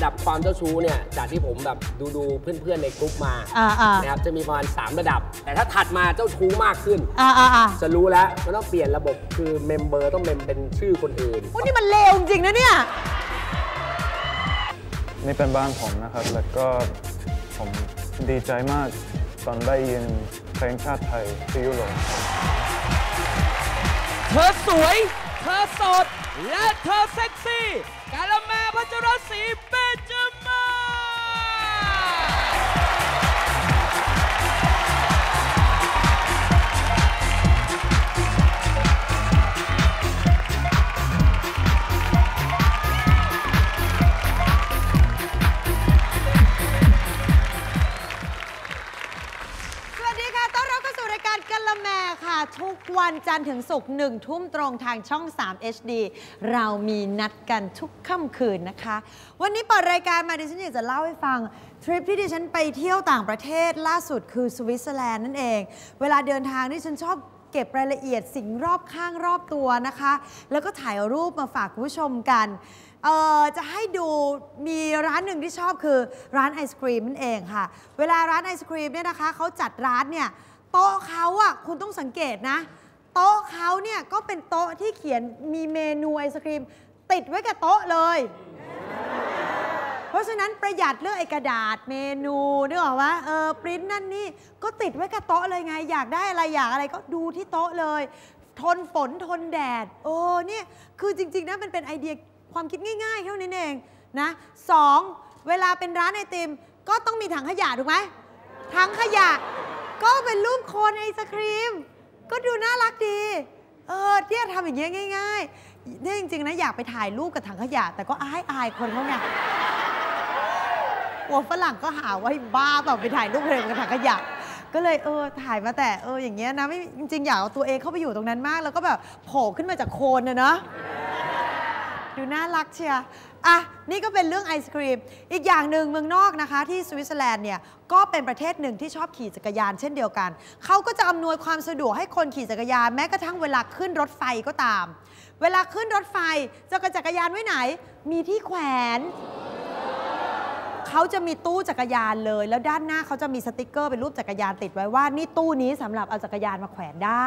ระดับระดับความเจ้าชู้เนี่ยจากที่ผมแบบดูดูเพื่อนๆในกลุ่มมาอ่าอ่านะครับจะมีประมาณ3ระดับ แต่ถ้าถัดมาเจ้าชู้มากขึ้น อ่าอ่าอ่าจะรู้แล้วมันต้องเปลี่ยนระบบคือเมมเบอร์ต้องเมมเป็นชื่อคนอื่น โอ้นี่มันเลวจริงๆนะเนี่ย นี่เป็นบ้านผมนะครับ แล้วก็ผมดีใจมากตอนได้ยินเพลงชาติไทยที่ยุโรปเธอสวย เธอสด และเธอเซ็กซี่ กา ต้อนรับเข้าสู่รายการกะละแมค่ะ ทุกวันจันทร์ถึงศุกร์หนึ่งทุ่มตรงทางช่อง 3 HD เรามีนัดกันทุกค่ำคืนนะคะ วันนี้เปิดรายการมาดิฉันอยากจะเล่าให้ฟัง ทริปที่ดิฉันไปเที่ยวต่างประเทศล่าสุดคือสวิตเซอร์แลนด์นั่นเอง เวลาเดินทางที่ฉันชอบ เก็บรายละเอียดสิ่งรอบข้างรอบตัวนะคะ แล้วก็ถ่ายรูปมาฝากคุณผู้ชมกันเอ่อจะให้ดูมีร้านหนึ่งที่ชอบคือร้านไอศครีมนั่นเองค่ะ เวลาร้านไอศครีมเนี่ยนะคะเขาจัดร้านเนี่ยโต๊ะเขาอะคุณต้องสังเกตนะ โต๊ะเขาเนี่ยก็เป็นโต๊ะที่เขียนมีเมนูไอศครีม ติดไว้กับโต๊ะเลย เพราะฉะนั้นประหยัดเรื่องไอ้กระดาษเมนูนึกออกว่าเออปริ้นนั่นนี่ก็ติดไว้กับโต๊ะเลยไง อยากได้อะไรอยากอะไรก็ดูที่โต๊ะเลย ทนฝนทนแดด โอ้เนี่ยคือจริง ๆนะมันเป็นไอเดียความคิดง่ายๆเท่านั้นเองนะสองเวลาเป็นร้านไอติม ก็ต้องมีถังขยะถูกไหมถังขยะ ก็เป็นรูปโคนไอศครีม ก็ดูน่ารักดี เออเนี่ยทำอย่างเงี้ยง่ายๆเนี่ยจริงๆนะอยากไปถ่ายรูปกับถังขยะ แต่ก็อายอายคนเขาไง ลัวฝรั่งก็หาว่าบ้าเปล่าไปถ่ายรูปเพลงกับถังขยะก็เลยเออถ่ายมาแต่เอออย่างเงี้ยนะไม่จริงๆอยากเอาตัวเองเข้าไปอยู่ตรงนั้นมาก แล้วก็แบบโผล่ขึ้นมาจากโคนเนาะดูน่ารักเชียอะนี่ก็เป็นเรื่องไอศครีม อีกอย่างหนึ่งเมืองนอกนะคะที่สวิตเซอร์แลนด์เนี่ยก็เป็นประเทศหนึ่งที่ชอบขี่จักรยานเช่นเดียวกัน เขาก็จะอำนวยความสะดวกให้คนขี่จักรยานแม้กระทั่งเวลาขึ้นรถไฟก็ตาม เวลาขึ้นรถไฟจะกระจักรยานไว้ไหน มีที่แขวน เขาจะมีตู้จักรยานเลย แล้วด้านหน้าเขาจะมีสติกเกอร์เป็นรูปจักรยานติดไว้ว่านี่ตู้นี้สำหรับเอาจักรยานมาแขวนได้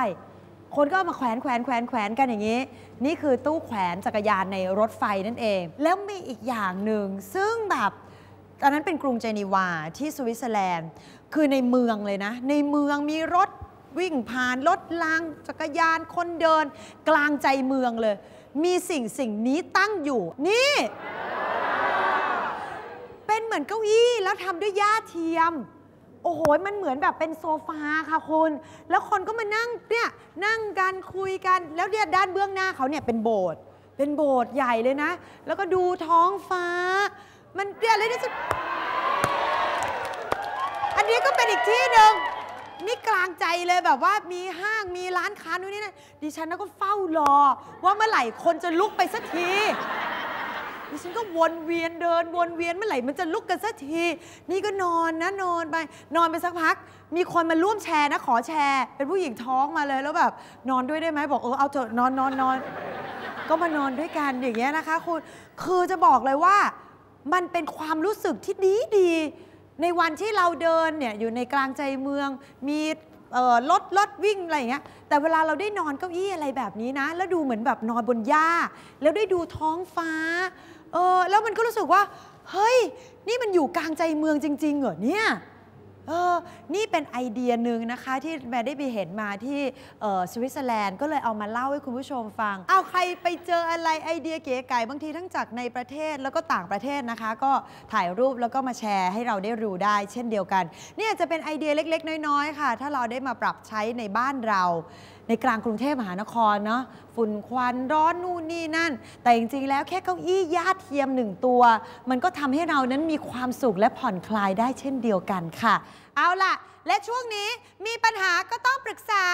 คนก็เอามาแขวนแขวนแขวนแขวนกันอย่างนี้ นี่คือตู้แขวนจักรยานในรถไฟนั่นเอง แล้วมีอีกอย่างหนึ่งซึ่งแบบตอนนั้นเป็นกรุงเจนีวาที่สวิตเซอร์แลนด์ คือในเมืองเลยนะ ในเมืองมีรถวิ่งผ่านรถรางจักรยานคนเดิน กลางใจเมืองเลย มีสิ่งสิ่งนี้ตั้งอยู่ นี่ เป็นเหมือนเก้าอี้แล้วทำด้วยหญ้าเทียม โอ้โห มันเหมือนแบบเป็นโซฟาค่ะคุณ แล้วคนก็มานั่งเนี่ยนั่งกันคุยกัน แล้วเนี่ยด้านเบื้องหน้าเขาเนี่ยเป็นโบสถ์ เป็นโบสถ์ใหญ่เลยนะ แล้วก็ดูท้องฟ้า มันเนี่ยเลยนี่จะอันนี้ก็เป็นอีกที่หนึ่งนี่กลางใจเลยแบบว่ามีห้างมีร้านค้านู่นนี่นั่นดิฉันก็เฝ้ารอ ว่าเมื่อไหร่คนจะลุกไปสักที ดิฉันก็วนเวียนเดินวนเวียนเมื่อไหร่มันจะลุกกันสักที นี่ก็นอนนะนอนไป นอนไปสักพัก มีคนมาร่วมแชร์นะ ขอแชร์ เป็นผู้หญิงท้องมาเลยแล้วแบบ นอนด้วยได้ไหมบอกเออเอาเถอะนอนนอนนอนก็มานอนด้วยกันอย่างเงี้ยนะคะคุณคือจะบอกเลยว่า มันเป็นความรู้สึกที่ดีดีในวันที่เราเดินเนี่ยอยู่ในกลางใจเมืองมีรถรถวิ่งอะไรอย่างเงี้ยแต่เวลาเราได้นอนเก้าอี้อะไรแบบนี้นะ แล้วดูเหมือนแบบนอนบนหญ้า แล้วได้ดูท้องฟ้า เออแล้วมันก็รู้สึกว่า เฮ้ย นี่มันอยู่กลางใจเมืองจริง ๆ เหรอเนี่ยเออนี่เป็นไอเดียหนึ่งนะคะที่แม่ได้ไปเห็นมาที่สวิตเซอร์แลนด์ก็เลยเอามาเล่าให้คุณผู้ชมฟัง เอาใครไปเจออะไรไอเดียเก๋ไก่บางทีทั้งจากในประเทศแล้วก็ต่างประเทศนะคะ ก็ถ่ายรูปแล้วก็มาแชร์ให้เราได้รู้ได้ เช่นเดียวกัน เนี่ยจะเป็นไอเดียเล็ก ๆ น้อย ๆ ค่ะ ถ้าเราได้มาปรับใช้ในบ้านเราในกลางกรุงเทพมหานครเนาะฝุ่นควันร้อนนู่นนี่นั่น แต่จริงๆแล้วแค่เก้าอี้ญาติเทียมหนึ่งตัว มันก็ทำให้เรานั้นมีความสุขและผ่อนคลายได้เช่นเดียวกันค่ะ เอาล่ะ และช่วงนี้มีปัญหาก็ต้องปรึกษา